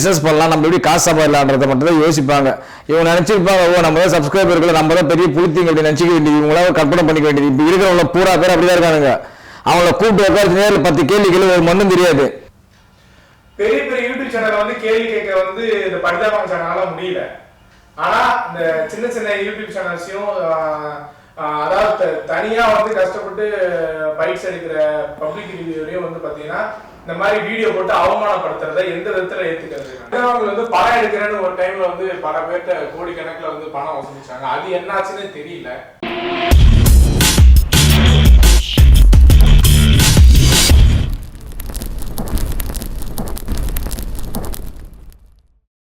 Business பண்ணலாம் நம்ம எப்படி காசு சம்பாதிலான்றத மட்டும் தான் யோசிப்பாங்க. இவங்க நினைச்சிருப்பாங்க ஓ நம்ம தான் சப்ஸ்கிரைபர்கள் நம்ம தான் பெரிய புளித்திங்க அப்படி நினைச்சிக்க வேண்டியது இவங்களாம் கற்பனை பண்ணிக்க வேண்டியது. இப்போ இருக்கிறவங்கள பூரா பேர் அப்படிதான் இருக்கானுங்க. அவங்கள கூப்பிட்டு உட்காந்து நேரில் பத்து கேள்வி கேள்வி ஒரு மண்ணும் தெரியாது. பெரிய பெரிய யூடியூப் சேனல் வந்து கேள்வி கேட்க வந்து இந்த பரிதாபம் சேனலால முடியல. ஆனா இந்த சின்ன சின்ன யூடியூப் சேனல்ஸையும் அதாவது த- தனியா வந்து கஷ்டப்பட்டு பைக்ஸ் எடுக்கிற பப்ளிக் ரிவ்யூலையும் வந்து பாத்தீங்கன்னா இந்த மாதிரி வீடியோ போட்டு அவமானப்படுத்துறத எந்த விதத்துல ஏத்துக்கிறது? அவங்க வந்து படம் எடுக்கிறேன்னு ஒரு டைம்ல வந்து பல பேர்ட்ட கோடிக்கணக்கில் வந்து பணம் வசூலிச்சாங்க. அது என்னாச்சுன்னு தெரியல.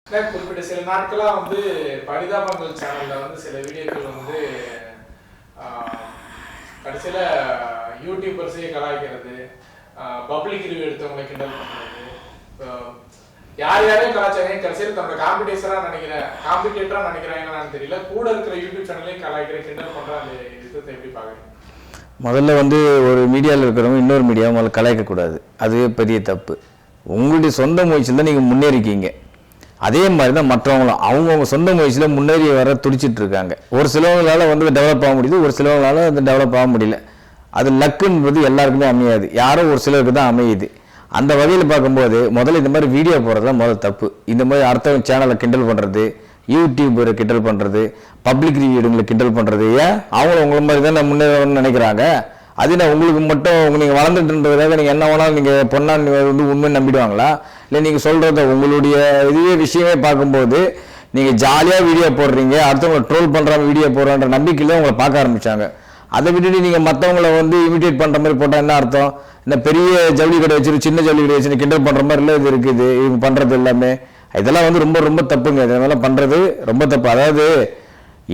குறிப்பிட்ட சில நாட்களா வந்து பரிதாபங்கள் சேனல்ல வந்து சில வீடியோக்கள் வந்து ஆஹ், கடைசியில யூடியூபர்ஸே கலாய்க்கிறது பப்ளிக் ரிவ்யூ எடுத்தவங்களை கிண்டல் பண்ணுறது யார் யாரையும் கலாச்சாரம் கடைசியில் தன்னோட காம்படிஷனாக நினைக்கிறேன். காம்படிட்டராக நினைக்கிறேன். என்னன்னு தெரியல. கூட இருக்கிற யூடியூப் சேனலையும் கலாய்க்கிற கிண்டல் பண்ணுற அந்த விஷயத்தை எப்படி பாக்குறீங்க முதல்ல வந்து ஒரு மீடியாவில் இருக்கிறவங்க இன்னொரு மீடியாவை முதல்ல கலாய்க்கக்கூடாது. அதுவே பெரிய தப்பு. உங்களுடைய சொந்த முயற்சியில் தான் நீங்கள் முன்னேறிக்கீங்க. அதே மாதிரி தான் மற்றவங்களும். அவங்கவுங்க சொந்த முயற்சியில் முன்னேறி வர துடிச்சிட்டு இருக்காங்க. ஒரு சிலவங்களால் வந்து டெவலப் ஆக முடியுது. ஒரு சிலவங்களால் அது டெவலப் ஆக முடியல. அது லக்குன்றது எல்லாருக்குமே அமையாது. யாரோ ஒரு சிலருக்கு தான் அமையுது. அந்த வகையில் பார்க்கும்போது முதல்ல இந்த மாதிரி வீடியோ போடுறதுலாம் முதல் தப்பு. இந்த மாதிரி அடுத்தவங்க சேனலை கிண்டல் பண்ணுறது யூடியூபரை கிண்டல் பண்ணுறது பப்ளிக் ரிவியூடுங்களை கிண்டல் பண்ணுறது ஏன்? அவங்களும் உங்களை மாதிரி தான் முன்னேறணும்னு நினைக்கிறாங்க. அது நான் உங்களுக்கு மட்டும் நீங்கள் வளர்ந்துட்டுன்றதுக்காக நீங்கள் என்ன வேணாலும் நீங்கள் பொண்ணா வந்து உண்மை நம்பிடுவாங்களா? இல்லை நீங்கள் சொல்கிறத உங்களுடைய இதுவே விஷயமே பார்க்கும்போது நீங்கள் ஜாலியாக வீடியோ போடுறீங்க அடுத்தவங்களை ட்ரோல் பண்ணுற வீடியோ போடுறன்ற நம்பிக்கையில உங்களை பார்க்க ஆரம்பித்தாங்க அதை விட்டுட்டு நீங்கள் மற்றவங்கள வந்து இமிடியேட் பண்ணுற மாதிரி போட்டால் என்ன அர்த்தம்? இந்த பெரிய ஜவுளி கடை வச்சுட்டு சின்ன ஜவுளி கடை வச்சு கிண்டல் பண்ணுற மாதிரி இது இருக்குது. இவங்க பண்ணுறது எல்லாமே. இதெல்லாம் வந்து ரொம்ப ரொம்ப தப்புங்க. இதெல்லாம் பண்ணுறது ரொம்ப தப்பு. அதாவது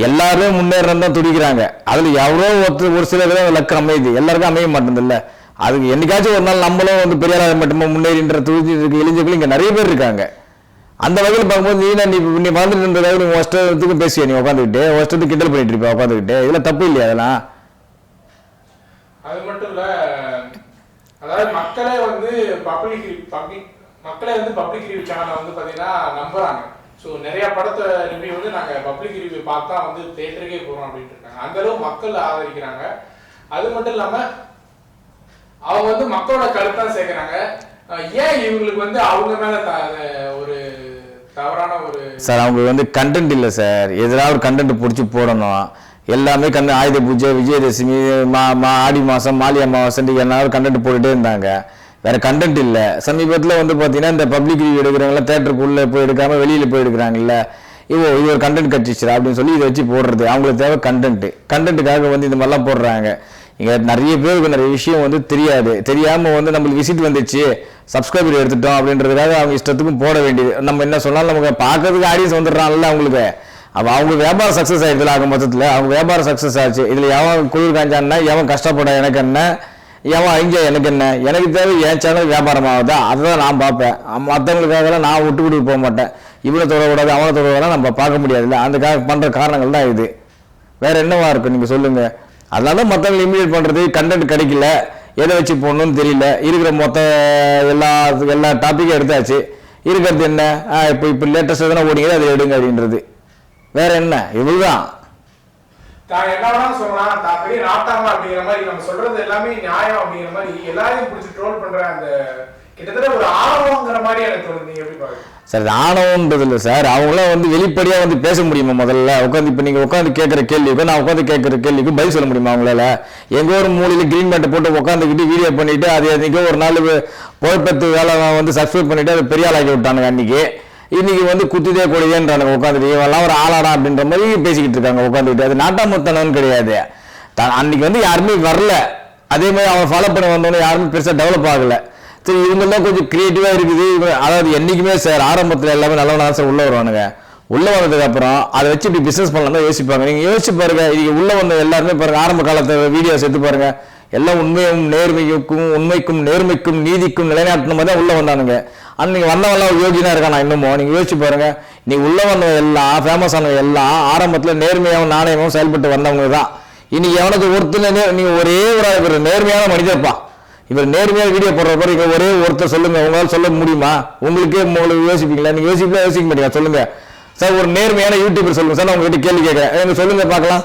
எல்லாருமே முன்னேறணும் தான் துடிக்கிறாங்க. அதில் எவ்வளோ ஒருத்தர் ஒரு சில பேர் லக்கு அமையுது எல்லாருக்கும் அமைய மாட்டேங்குதுல்ல. அதுக்கு என்னைக்காச்சும் ஒரு நாள் நம்மளும் வந்து பெரியாராக மட்டுமே முன்னேறின்ற துடிச்சு இருக்க இளைஞர்கள் இங்கே நிறைய பேர் இருக்காங்க. அந்த வகையில் பார்க்கும்போது நீ நீ நீ வளர்ந்துட்டு இருந்ததாக நீ வருஷத்துக்கும் பேசுவேன் நீ உட்காந்துக்கிட்டு வருஷத்துக்கு கிண்டல் பண்ணிட்டு இருப்பா உட்காந்துக்கிட்டு. இதெல்லாம் தப்பு இல்லையா? அதெல்லாம்? அது மட்டும் இல்ல அதாவது மக்களே வந்து பப்ளிக் பப்ளிக் மக்களே வந்து பப்ளிக் ரிவ்யூ சேனலை வந்து பாத்தீங்கன்னா நம்புறாங்க. ஸோ நிறைய படத்தை ரிவ்யூ வந்து நாங்க பப்ளிக் ரிவ்யூ பார்த்தா வந்து தேட்டருக்கே போறோம் அப்படின்ட்டு இருக்காங்க. அந்த அளவு மக்கள் ஆதரிக்கிறாங்க. அது மட்டும் இல்லாம அவங்க வந்து மக்களோட கருத்தான் சேர்க்குறாங்க. ஏன் இவங்களுக்கு வந்து அவங்க மேல த- ஒரு தவறான ஒரு சார் அவங்களுக்கு வந்து கண்டென்ட் இல்லை சார். எதிராக ஒரு கண்டென்ட் பிடிச்சி போடணும். எல்லாமே கண்ணு ஆயுத பூஜை விஜயதசமி மா மா ஆடி மாதம் மாலி அமாவாசை எல்லாரும் கண்டென்ட் போட்டுட்டே இருந்தாங்க. வேற கண்டென்ட் இல்லை. சமீபத்தில் வந்து பார்த்தீங்கன்னா இந்த பப்ளிக் ரிவ்யூ எடுக்கிறவங்களாம் தேட்டருக்குள்ளே போய் எடுக்காமல் வெளியில் போய் எடுக்கிறாங்கல்ல. இவோ இது ஒரு கண்டென்ட் கட்சிச்சு அப்படின்னு சொல்லி இதை வச்சு போடுறது. அவங்களுக்கு தேவை கண்டென்ட்டு கண்டென்ட்டுக்காக வந்து இந்த மாதிரிலாம் போடுறாங்க. இங்கே நிறைய பேருக்கு நிறைய விஷயம் வந்து தெரியாது. தெரியாமல் வந்து நம்மளுக்கு விசிட் வந்துச்சு. சப்ஸ்கிரைபர் எடுத்துட்டோம் அப்படின்றதுக்காக அவங்க இஷ்டத்துக்கும் போட வேண்டியது. நம்ம என்ன சொன்னாலும் நமக்கு பார்க்கறதுக்கு ஆடியன்ஸ் வந்துடுறாங்கல்ல அவங்களுக்கு. அப்போ அவங்க வியாபாரம் சக்ஸஸ் ஆயிடுதுல ஆகும் மொத்தத்தில். அவங்க வியாபாரம் சக்ஸஸ் ஆச்சு. இதில் எவன் குளிர் காஞ்சான்னா எவன் கஷ்டப்பட எனக்கு என்ன? எவன் அங்கே எனக்கு என்ன? எனக்கு தேவை என் சேனல் வியாபாரம் ஆகுதா அதை தான் நான் பார்ப்பேன். மற்றவங்களுக்காகலாம் நான் விட்டு விட்டு போக மாட்டேன். இவனை தொடக்கூடாது அவனை தொடக்கூடாது நம்ம பார்க்க முடியாதுல்ல. அந்த பண்ணுற காரணங்கள் தான் இது. வேற என்னவா இருக்கும்? நீங்கள் சொல்லுங்க. அதனால மற்றவங்களை இமிடியேட் பண்ணுறது கண்டென்ட் கிடைக்கல. எதை வச்சு போடணும்னு தெரியல. இருக்கிற மொத்த எல்லா எல்லா டாப்பிக்கும் எடுத்தாச்சு. இருக்கிறது என்ன? இப்போ இப்போ லேட்டஸ்ட் எதனா ஓடிங்க அதை எடுங்க அப்படின்றது. வேற என்ன? இவ்வளவுதான் தான் என்ன வேணாலும் சொல்லலாம். தான் பெரிய நாட்டாங்க அப்படிங்கிற மாதிரி நம்ம சொல்றது எல்லாமே நியாயம் அப்படிங்கிற மாதிரி எல்லாரையும் பிடிச்சி ட்ரோல் பண்ற அந்த கிட்டத்தட்ட ஒரு ஆர்வங்கிற மாதிரி எனக்கு தோணுது. நீங்க எப்படி பாருங்க சார் ஆணவன்றது இல்லை சார். அவங்களாம் வந்து வெளிப்படையாக வந்து பேச முடியுமா முதல்ல? உட்காந்து இப்போ நீங்கள் உட்காந்து கேட்குற கேள்விக்கும் நான் உட்காந்து கேட்குற கேள்விக்கும் பதில் சொல்ல முடியுமா அவங்களால? எங்கோ ஒரு மூலையில் க்ரீன் மேட்டை போட்டு உட்காந்துக்கிட்டு வீடியோ பண்ணிட்டு அது அன்றைக்கி ஒரு நாள் புழப்பத்து வேலை வந்து சப்ஸ்கிரைப் பண்ணிட்டு அதை பெரிய ஆளாக்கி விட்டானுங்க அன்றைக்கி இன்னைக்கு வந்து குத்திதே கொடியேன்றானுங்க உட்காந்துட்டு இவெல்லாம் ஒரு ஆளாடா அப்படின்ற மாதிரி பேசிக்கிட்டு இருக்காங்க உட்காந்துக்கிட்டு அது நாட்டாமத்தனம் கிடையாது. த- அன்னைக்கு வந்து யாருமே வரல. அதே மாதிரி அவன் ஃபாலோ பண்ண வந்தோன்னே யாருமே பெருசாக டெவலப் ஆகலை. சரி இவங்கெல்லாம் கொஞ்சம் கிரியேட்டிவாக இருக்குது. அதாவது என்றைக்குமே சார் ஆரம்பத்தில் எல்லாமே நல்லவனாக சார் உள்ளே வருவானுங்க. உள்ளே வந்ததுக்கு அப்புறம் அதை வச்சு இப்படி பிஸ்னஸ் பண்ணலாம் தான் யோசிப்பாங்க. நீங்கள் யோசிச்சு பாருங்க இது உள்ளே வந்த எல்லாருமே பாருங்கள் ஆரம்ப காலத்தில் வீடியோஸ் எடுத்து பாருங்கள் எல்லாம் உண்மையும் நேர்மைக்கும் உண்மைக்கும் நேர்மைக்கும் நீதிக்கும் நிலைநாட்டணும் தான் உள்ளே வந்தானுங்க. அன்னைக்கு வந்தவெல்லாம் யோகினா இருக்கானா இன்னமும்? நீங்கள் யோசிச்சு பாருங்க. நீ உள்ளே வந்த எல்லாம் ஃபேமஸ் ஆனவ எல்லாம் ஆரம்பத்தில் நேர்மையாகவும் நாணயமாகவும் செயல்பட்டு வந்தவங்க தான். இன்னைக்கு எவனுக்கு ஒருத்தர் நீ ஒரே ஒரு இவர் நேர்மையான மனிதர்ப்பா இவர் நேர்மையாக வீடியோ போடுற பிறகு இங்கே ஒரே ஒருத்தர் சொல்லுங்கள் உங்களால் சொல்ல முடியுமா? உங்களுக்கே உங்களுக்கு யோசிப்பீங்களா? நீங்கள் யோசிப்பா யோசிக்க மாட்டீங்க சொல்லுங்கள் சார் ஒரு நேர்மையான யூடியூபர் சொல்லுங்கள் சார் நான் உங்ககிட்ட கேள்வி கேட்குறேன். எனக்கு சொல்லுங்கள் பார்க்கலாம்.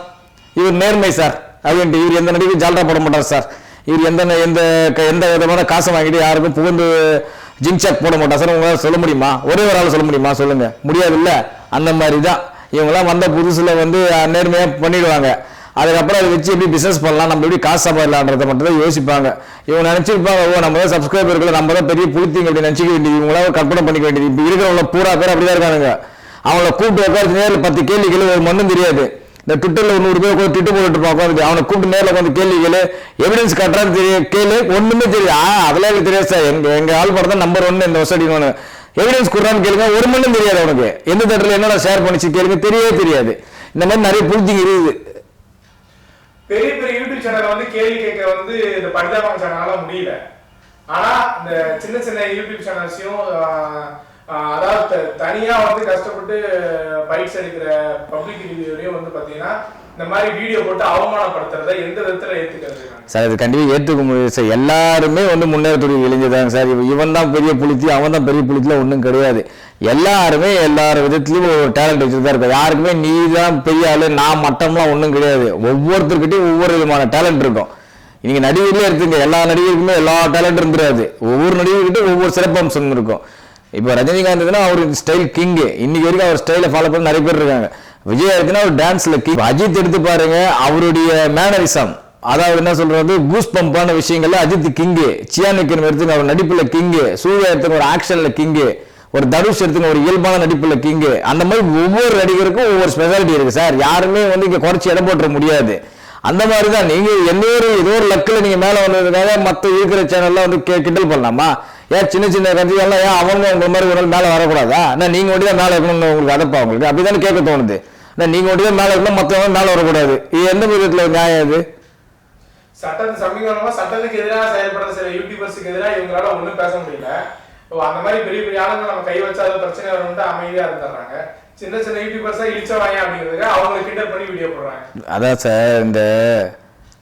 இவர் நேர்மை சார். அப்படின்ட்டு இவர் எந்த நடிகையும் ஜால்ரா போட மாட்டார் சார். இவர் எந்த எந்த க- எந்த விதமான காசை வாங்கிட்டு யாருக்கும் புகுந்து ஜிங்சாக் போட மாட்டார் சார். உங்களால் சொல்ல முடியுமா? ஒரே ஒரு ஆள் சொல்ல முடியுமா? சொல்லுங்கள் முடியாது இல்லை அந்த மாதிரி தான் இவங்கெல்லாம் வந்த புதுசில் வந்து நேர்மையாக பண்ணிடுவாங்க. அதுக்கப்புறம் அதை வச்சு எப்படி பிஸ்னஸ் பண்ணலாம்? நம்ம எப்படி காசு சம்பாடலான்றதை மட்டும் தான் யோசிப்பாங்க. இவங்க நினச்சிருப்பாங்க ஓ நம்ம தான் சப்ஸ்கிரைபர்கள் நம்ம தான் பெரிய புளித்திங்க அப்படி நினச்சிக்க வேண்டியது. இவங்களாம் கற்பனை பண்ணிக்க வேண்டியது. இப்போ இருக்கிறவங்கள பூரா பேர் அப்படிதான் இருக்கானுங்க. அவங்கள கூப்பிட்டு உட்காந்து நேரில் பத்து கேள்வி கேள்வி ஒரு மண்ணும் தெரியாது. இந்த ட்விட்டர்ல ஒரு நூறு பேர் உட்காந்து திட்டு போட்டு இருப்பான் உட்காந்து அவனை கூப்பிட்டு நேரில் உட்காந்து கேள்வி கேளு. எவிடன்ஸ் கட்டுறான்னு தெரிய கேளு. ஒண்ணுமே தெரியும் ஆ அதெல்லாம் எனக்கு தெரியாது சார் எங்க எங்க ஆள் படம் தான் நம்பர் ஒன்னு இந்த வருஷம் எவிடன்ஸ் கொடுறான்னு கேளுங்க. ஒரு மண்ணும் தெரியாது அவனுக்கு. எந்த தேட்டர்ல என்னடா ஷேர் பண்ணிச்சு கேளுங்க. தெரியவே தெரியாது. இந்த மாதிரி நிறைய புரிஞ்சுங்க இருக்குது. பெரிய பெரிய யூடியூப் சேனல் வந்து கேள்வி கேட்க வந்து இந்த பரிதாபம் சேனலால முடியல. ஆனா இந்த சின்ன சின்ன யூடியூப் சேனல்ஸையும் அதாவது தனியா வந்து கஷ்டப்பட்டு பைட்ஸ் எடுக்கிற பப்ளிக் ரிவ்யூலையும் வந்து பாத்தீங்கன்னா இந்த மாதிரி வீடியோ போட்டு அவமானப்படுத்துறத எந்த விதத்துல ஏத்துக்கிறது? சார் இது கண்டிப்பாக ஏற்றுக்க முடியாது சார். எல்லாருமே வந்து முன்னேறக்கூடிய இளைஞதாங்க சார். இவன் தான் பெரிய புளித்தி அவன் தான் பெரிய புளித்தில ஒன்றும் கிடையாது. எல்லாருமே எல்லார் விதத்துலையும் ஒரு டேலண்ட் வச்சுட்டு தான் இருக்கும் யாருக்குமே நீ தான் பெரிய ஆளு நான் மட்டம்லாம் ஒன்றும் கிடையாது. ஒவ்வொருத்தருக்கிட்டையும் ஒவ்வொரு விதமான டேலண்ட் இருக்கும். நீங்க நடிகர்லேயே இருக்குங்க எல்லா நடிகருக்குமே எல்லா டேலண்ட் இருந்துடாது. ஒவ்வொரு நடிகர்கிட்ட ஒவ்வொரு சிறப்பம்சம் இருக்கும். இப்போ ரஜினிகாந்த்னா அவர் ஸ்டைல் கிங்கு இன்னைக்கு வரைக்கும் அவர் ஸ்டைலை ஃபாலோ பண்ணி நிறைய பேர் இருக்காங்க. விஜய் இருக்குன்னா ஒரு டான்ஸ்ல கிங் அஜித் எடுத்து பாருங்க அவருடைய மேனரிசம் அதாவது என்ன சொல்றது கூஸ் பம்பான விஷயங்கள்ல அஜித் கிங்கு சியானிக்கன் எடுத்துங்க அவர் நடிப்புல கிங்கு சூர்யா எடுத்துங்க ஒரு ஆக்ஷன்ல கிங்கு ஒரு தனுஷ் எடுத்துங்க ஒரு இயல்பான நடிப்புல கிங்கு அந்த மாதிரி ஒவ்வொரு நடிகருக்கும் ஒவ்வொரு ஸ்பெஷாலிட்டி இருக்கு சார். யாருமே வந்து இங்க குறைச்சி இடம் போட்டுற முடியாது. அந்த மாதிரி தான் நீங்க எந்த ஒரு ஏதோ ஒரு லக்கில் நீங்க மேல வந்ததுக்காக மற்ற இருக்கிற சேனல்ல வந்து கே- கிண்டல் பண்ணலாமா? ஏன் சின்ன சின்ன கட்சிகள்லாம் ஏன் அவங்க உங்க மாதிரி ஒரு நாள் மேல வரக்கூடாதா? நான் நீங்க ஒண்டி தான் மேல இருக்கணும்னு உங்களுக்கு அதப்பா உங்களுக்கு? அப்படிதானே கேட்க தோணுது. நான் நீங்க ஒண்டி தான் மேல இருக்கணும் மத்தவங்க மேல வரக்கூடாது. இது எந்த விதத்துல நியாயம் இது? சட்டத்து சமீபமா சட்டத்துக்கு எதிராக செயல்படுற சில யூடியூபர்ஸுக்கு எதிராக இவங்களால ஒண்ணும் பேச முடியல. இப்போ அந்த மாதிரி பெரிய பெரிய ஆளுங்க நம்ம கை வச்சா அது பிரச்சனை வரும்னு அமைதியா இருந்துடுறாங்க. சின்ன சின்ன யூடியூபர்ஸா இழிச்சவாங்க அப்படிங்கிறதுக்கு அவங்களை கிண்டல் பண்ணி வீடியோ போடுறாங்க. அதான் சார் இந்த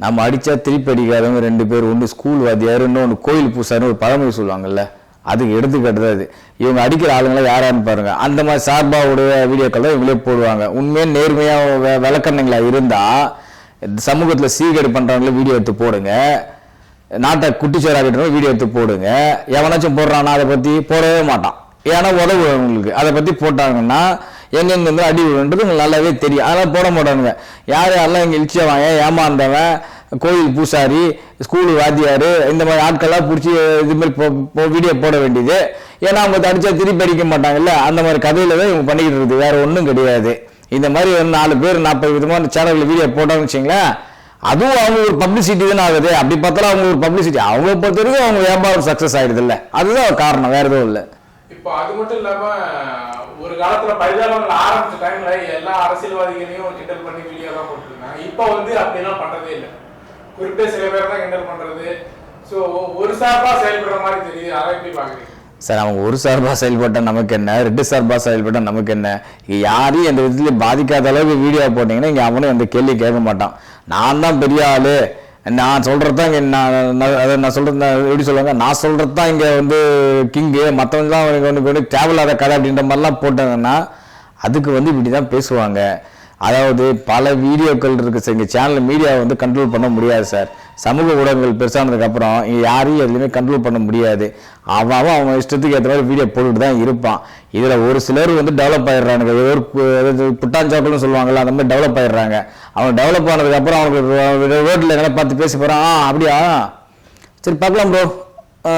நம்ம அடித்தா திருப்பி அடிக்காதவங்க ரெண்டு பேர் ஒன்று ஸ்கூல் வாத்தியார் இன்னொன்று கோயில் பூசாருன்னு ஒரு பழமொழி சொல்லுவாங்கல்ல அதுக்கு எடுத்துக்காட்டு தான் இது இவங்க அடிக்கிற ஆளுங்களை யாரான்னு பாருங்கள் அந்த மாதிரி சார்பாவுடைய வீடியோக்கள் தான் இவங்களே போடுவாங்க. உண்மையாக நேர்மையாக வெ இருந்தால் சமூகத்தில் சீர்கேடு பண்ணுறவங்களே வீடியோ எடுத்து போடுங்க. நாட்டை குட்டிச்சோராக்கிட்டு வீடியோ எடுத்து போடுங்க. எவனாச்சும் போடுறான்னா அதை பற்றி போடவே மாட்டான். ஏன்னா உதவு அவங்களுக்கு. அதை பற்றி போட்டாங்கன்னா எங்கெங்க இருந்து அடி விழுன்றது உங்களுக்கு நல்லாவே தெரியும். அதெல்லாம் போட மாட்டானுங்க. யார் யாரெல்லாம் இங்கே இழிச்சவன் ஏமாந்தவன் கோயில் பூசாரி ஸ்கூலு வாத்தியார் இந்த மாதிரி ஆட்கள்லாம் பிடிச்சி இது மாதிரி போ- வீடியோ போட வேண்டியது. ஏன்னா அவங்க தடிச்சா திருப்பி அடிக்க மாட்டாங்கல்ல. அந்த மாதிரி கதையில தான் இவங்க பண்ணிக்கிட்டு இருக்குது. வேற ஒன்றும் கிடையாது. இந்த மாதிரி ஒரு நாலு பேர் நாற்பது விதமான சேனலில் வீடியோ போட்டாங்கன்னு வச்சுங்களேன் அதுவும் அவங்க ஒரு பப்ளிசிட்டி தானே ஆகுது. அப்படி பார்த்தாலும் அவங்க ஒரு பப்ளிசிட்டி அவங்கள பொறுத்த வரைக்கும் அவங்க வியாபாரம் சக்ஸஸ் ஆயிடுது இல்லை. அதுதான் காரணம். வேற எதுவும் இல்லை. இப்போ அது மட்டும் இல்லாமல் ஒரு காலத்துல பரிதாபங்கள் ஆரம்பிச்ச டைம்ல எல்லா அரசியல்வாதிகளையும் கிண்டல் பண்ணி வீடியோ எல்லாம் போட்டுருந்தாங்க. இப்போ வந்து அப்படிலாம் பண்றதே இல்லை. குறிப்பிட்ட சில பேர் தான் கிண்டல் பண்றது. ஸோ ஒரு சார்பா செயல்படுற மாதிரி தெரியுது. அதை எப்படி பாக்குறீங்க? சார் அவங்க ஒரு சார்பாக செயல்பட்டா நமக்கு என்ன? ரெண்டு சார்பாக செயல்பட்டா நமக்கு என்ன? யாரையும் எந்த விதத்துலயும் பாதிக்காத அளவுக்கு வீடியோ போட்டிங்கன்னா இங்கே அவனும் எந்த கேள்வி கேட்க மாட்டான். நான் தான் பெரிய ஆளு. நான் சொல்கிறது தான் இங்கே நான் அதை நான் சொல்கிறது எப்படி சொல்லுவாங்க? நான் சொல்கிறது தான் இங்கே வந்து கிங்கு மற்றவங்க தான் அவனுக்கு வந்து தேவையில்லாத கதை அப்படின்ற மாதிரிலாம் போட்டாங்கன்னா அதுக்கு வந்து இப்படி தான் பேசுவாங்க. அதாவது பல வீடியோக்கள் இருக்குது சார் இங்கே சேனல் மீடியாவை வந்து கண்ட்ரோல் பண்ண முடியாது சார் சமூக ஊடகங்கள் பெருசானதுக்கப்புறம் இங்கே யாரையும் எதுலையுமே கண்ட்ரோல் பண்ண முடியாது. அவன் அவன் அவன் இஷ்டத்துக்கு ஏற்ற மாதிரி வீடியோ போட்டுட்டு தான் இருப்பான். இதில் ஒரு சிலர் வந்து டெவலப் ஆயிடுறானுங்க. ஏதோ ஒரு புட்டாஞ்சாக்கள்னு சொல்லுவாங்கல்ல அந்த மாதிரி டெவலப் ஆயிடுறாங்க. அவன் டெவலப் ஆனதுக்கப்புறம் அவனுக்கு ரோட்டில் எங்கன்னா பார்த்து பேச போகிறான் ஆ அப்படியா? சரி பார்க்கலாம் ப்ரோ ஆ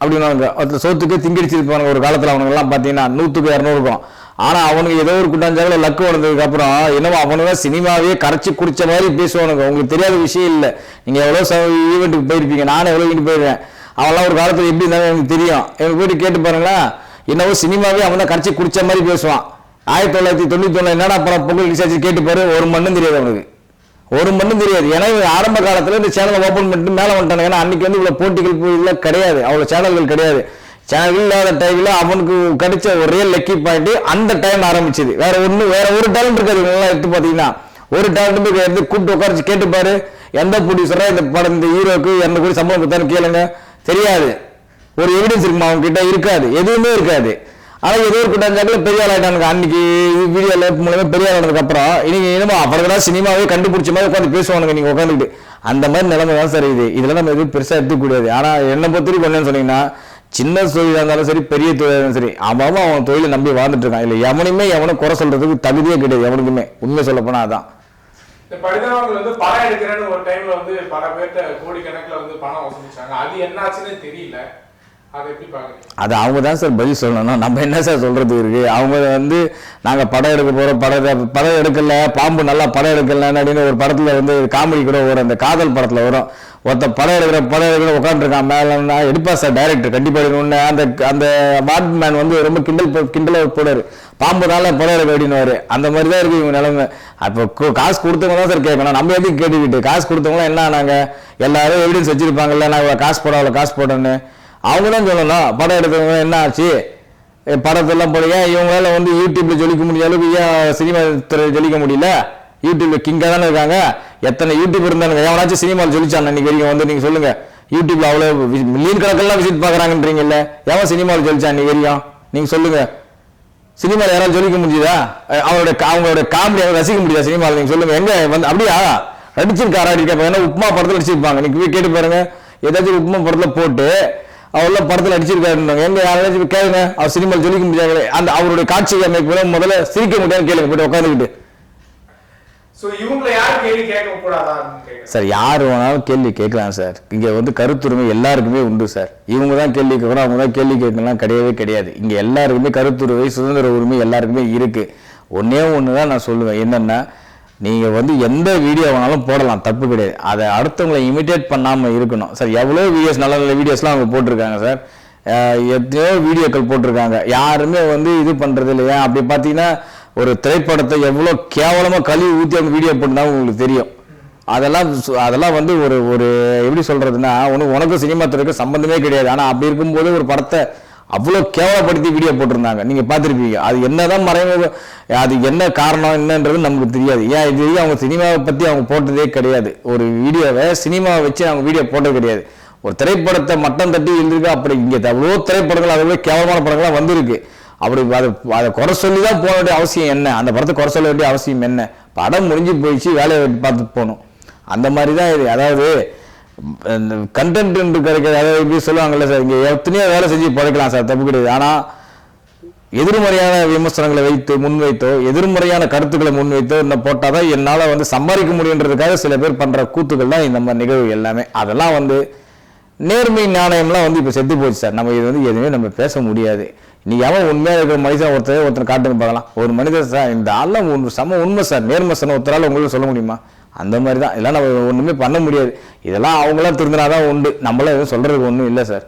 அப்படின்னாங்க ஒருத்தர் சோத்துக்கு திங்கடிச்சிருப்பானுங்க ஒரு காலத்தில் அவனுங்கெல்லாம் பார்த்தீங்கன்னா நூற்றுக்கு இரநூறு இருக்கும். ஆனால் அவனுக்கு ஏதோ ஒரு குட்டாஞ்சாவில் லக்கு வந்ததுக்கப்புறம் என்னவோ என்னமோ அவனுங்க சினிமாவே கரைச்சி குடித்த மாதிரி பேசுவானுங்க. உங்களுக்கு தெரியாத விஷயம் இல்லை. நீங்கள் எவ்வளோ ஈவெண்ட்டுக்கு போயிருப்பீங்க. நானும் எவ்வளோ ஈவெண்ட் போயிருக்கேன். அவன்லாம் ஒரு காலத்தில் எப்படி இருந்தாலும் எனக்கு தெரியும். எனக்கு போயிட்டு கேட்டு பாருங்களேன். என்னவோ சினிமாவே அவன் தான் கரைச்சி குடித்த மாதிரி பேசுவான். ஆயிரத்தி தொள்ளாயிரத்தி தொண்ணூத்தி ஒன்று என்னடா படம் பொங்கல் ரிசர்ச் கேட்டு பாரு ஒரு மண்ணும் தெரியாது அவனுக்கு. ஒரு மண்ணும் தெரியாது. ஏன்னா ஆரம்ப காலத்துல இந்த சேனலை ஓபன் பண்ணிட்டு மேல வந்துட்டாங்க ஏன்னா அன்னைக்கு வந்து இவ்வளவு போட்டிகள் இதெல்லாம் கிடையாது. அவ்வளவு சேனல்கள் கிடையாது. சேனல் இல்லாத டைம்ல அவனுக்கு கிடைச்ச ஒரே லக்கி பாயிண்ட் அந்த டைம் ஆரம்பிச்சது. வேற ஒண்ணு வேற ஒரு டேலண்ட் இருக்காது. இவங்கெல்லாம் எடுத்து பாத்தீங்கன்னா ஒரு டேலண்ட் போய் எடுத்து கூப்பிட்டு உட்காரச்சு கேட்டு பாரு. எந்த ப்ரொடியூசரா இந்த படம் இந்த ஹீரோக்கு என்ன கூட சம்பளம் கொடுத்தான்னு கேளுங்க. தெரியாது. ஒரு எவிடன்ஸ் இருக்குமா? அவங்க கிட்ட இருக்காது. எதுவுமே இருக்காது. ஆனால் ஏதோ ஒரு குற்றஞ்சாக்கில் பெரிய ஆள் அன்னைக்கு அன்னைக்கு லைஃப் மூலமா பெரிய ஆளானதுக்கப்புறம் இன்னைக்கு என்னமோ அப்புறம் தான் சினிமாவே கண்டுபிடிச்ச மாதிரி உட்காந்து பேசுவானுங்க நீங்கள் உட்காந்துக்கிட்டு அந்த மாதிரி நிலைமை தான் சார் இது. இதெல்லாம் நம்ம எதுவும் பெருசாக எடுத்துக்கூடாது ஆனால் என்னை பொறுத்த வரைக்கும் என்னன்னு சொன்னீங்கன்னா சின்ன தொழிலாக இருந்தாலும் சரி பெரிய தொழிலாக இருந்தாலும் சரி அவன் அவன் அவன் தொழிலை நம்பி வாழ்ந்துட்டு இருக்கான். இல்லை எவனுமே எவனும் குறை சொல்றதுக்கு தகுதியே கிடையாது. எவனுக்குமே. உண்மை சொல்ல போனா அதான். வந்து படம் எடுக்கிறேன்னு ஒரு டைம்ல வந்து பல பேர்ட்ட கோடிக்கணக்குல வந்து பணம் வசூலிச்சாங்க. அது என்னாச்சுன்னு தெரியல. அது அவங்க தான் சார் பதில் சொல்லணும் நம்ம என்ன சார் சொல்கிறது இருக்கு? அவங்க வந்து நாங்கள் படம் எடுக்க போகிறோம் படம் படம் எடுக்கல. பாம்பு நல்லா படம் எடுக்கல அப்படின்னு ஒரு படத்தில் வந்து காமெடி கூட வரும். அந்த காதல் படத்தில் வரும். ஒருத்த படம் எடுக்கிற படம் எடுக்கிற உட்காந்துருக்கான் மேல எடுப்பா சார் டைரக்டர் கண்டிப்பாக எடுக்கணும்னு அந்த அந்த மேன் வந்து ரொம்ப கிண்டல் ப- போடுவார். பாம்புனால பாம்பு படம் எடுக்க அப்படின்னு அந்த மாதிரி தான் இருக்குது இவங்க நிலைமை. அப்போ காசு கொடுத்தவங்க தான் சார் கேட்கணும். நம்ம எதுக்கு கேட்டுக்கிட்டு? காசு கொடுத்தவங்களாம் என்ன நாங்கள் எல்லாரும் எவிடன்ஸ் வச்சுருப்பாங்கல்ல. நான் இவ்வளவு காசு போட அவ்வளோ காசு போடணும்னு அவங்க தான் சொல்லணும். படம் எடுத்தவங்க என்ன ஆச்சு? படத்தெல்லாம் போலயே இவங்களால வந்து யூடியூப்ல ஜொலிக்க முடிஞ்ச அளவுக்கு ஏன் சினிமா துறை ஜொலிக்க முடியல? யூடியூப்ல கிங்காக தானே இருக்காங்க. எத்தனை யூடியூப் இருந்தானுங்க? எவனாச்சும் சினிமாவில் ஜொலிச்சான் இன்னைக்கு வரைக்கும் வந்து நீங்க சொல்லுங்க. யூடியூப்ல அவ்வளோ மில்லியன் கணக்கெல்லாம் விசிட் பாக்குறாங்கன்றீங்கல்ல எவன் சினிமாவில் ஜொலிச்சான் இன்னைக்கு வரைக்கும்? நீங்க சொல்லுங்க. சினிமாவில் யாராவது ஜொலிக்க முடியுதா அவரோட அவங்களோட காமெடி ரசிக்க முடியுதா சினிமாவில் நீங்க சொல்லுங்க. எங்க வந்து அப்படியா? நடிச்சிருக்காரா? இருக்க ஏன்னா உப்புமா படத்தில் நடிச்சிருப்பாங்க. நீங்க கேட்டு பாருங்க. ஏதாச்சும் உப்புமா படத்தில் போட்டு அவர்ல படத்துல நடிச்சிருக்காருன்னாங்க எங்க யாராச்சும் கேளுங்க. அவர் சினிமாவில் ஜொலிக்க முடியாது அந்த அவருடைய காட்சி அமைப்பு முதல்ல சிரிக்க முடியாதுன்னு கேளுங்க. போயிட்டு உட்காந்துக்கிட்டு சார் யார் வேணாலும் கேள்வி கேட்கலாம் சார். இங்க வந்து கருத்துரிமை எல்லாருக்குமே உண்டு சார். இவங்க தான் கேள்வி கேட்கணும் அவங்க தான் கேள்வி கேட்கலாம் கிடையவே கிடையாது. இங்க எல்லாருக்குமே கருத்துரிமை சுதந்திர உரிமை எல்லாருக்குமே இருக்கு. ஒன்னே ஒன்று தான் நான் சொல்லுவேன். என்னன்னா நீங்கள் வந்து எந்த வீடியோ வேணாலும் போடலாம் தப்பு கிடையாது. அதை அடுத்தவங்களை இமிட்டேட் பண்ணாமல் இருக்கணும். சார் எவ்வளோ வீடியோஸ் நல்ல நல்ல வீடியோஸ்லாம் அவங்க போட்டிருக்காங்க சார். எத்தனையோ வீடியோக்கள் போட்டிருக்காங்க. யாருமே வந்து இது பண்ணுறது இல்லையா அப்படி பார்த்தீங்கன்னா ஒரு திரைப்படத்தை எவ்வளோ கேவலமாக கழுவி ஊற்றி அவங்க வீடியோ போட்டுருந்தாங்க உங்களுக்கு தெரியும். அதெல்லாம் சு- அதெல்லாம் வந்து ஒரு ஒரு எப்படி சொல்கிறதுனா ஒன்று உனக்கும் சினிமா துறைக்கும் சம்மந்தமே கிடையாது. ஆனால் அப்படி இருக்கும்போது ஒரு படத்தை அவ்வளோ கேவலப்படுத்தி வீடியோ போட்டிருந்தாங்க. நீங்கள் பார்த்துருப்பீங்க. அது என்ன தான் மறைமுக அது என்ன காரணம் என்னன்றது நமக்கு தெரியாது. ஏன் இது அவங்க சினிமாவை பற்றி அவங்க போட்டதே கிடையாது. ஒரு வீடியோவை சினிமாவை வச்சு அவங்க வீடியோ போட்டது கிடையாது. ஒரு திரைப்படத்தை மட்டம் தட்டி இருந்திருக்கு அப்படி இங்கே அவ்வளோ திரைப்படங்கள் அவ்வளோ கேவலமான படங்கள்லாம் வந்திருக்கு. அப்படி அதை அதை குறை சொல்லி தான் போக வேண்டிய அவசியம் என்ன? அந்த படத்தை குறை சொல்ல வேண்டிய அவசியம் என்ன? படம் முடிஞ்சு போயிடுச்சு வேலையை பார்த்து பார்த்துட்டு போகணும். அந்த மாதிரி தான் இது. அதாவது கண்டென்ட் கிடைக்கிற அதை எப்படி சொல்லுவாங்கல்ல சார்? இங்கே எத்தனையோ வேலை செஞ்சு பிழைக்கலாம் சார் தப்பு கிடையாது. ஆனால் எதிர்மறையான விமர்சனங்களை வைத்து முன்வைத்தோ எதிர்மறையான கருத்துக்களை முன்வைத்தோ இந்த போட்டால் தான் என்னால் வந்து சம்பாதிக்க முடியுன்றதுக்காக சில பேர் பண்ணுற கூத்துக்கள் தான் இந்த மாதிரி நிகழ்வு எல்லாமே. அதெல்லாம் வந்து நேர்மை நாணயம்லாம் வந்து இப்போ செத்து போச்சு சார். நம்ம இது வந்து எதுவுமே நம்ம பேச முடியாது. நீ எவன் உண்மையாக இருக்கிற மனுஷன் ஒருத்தர் ஒருத்தர் காட்டுன்னு பார்க்கலாம் ஒரு மனிதர் சார் இந்த ஆள்லாம் உண்மை சம உண்மை சார். நேர்மை சார் ஒருத்தரால் உங்களுக்கு சொல்ல முடியுமா? அந்த மாதிரி தான். இதெல்லாம் நம்ம ஒன்றுமே பண்ண முடியாது. இதெல்லாம் அவங்களாம் திருந்தினாதான் உண்டு. நம்மளாம் எதுவும் சொல்கிறதுக்கு ஒன்றும் இல்லை சார்.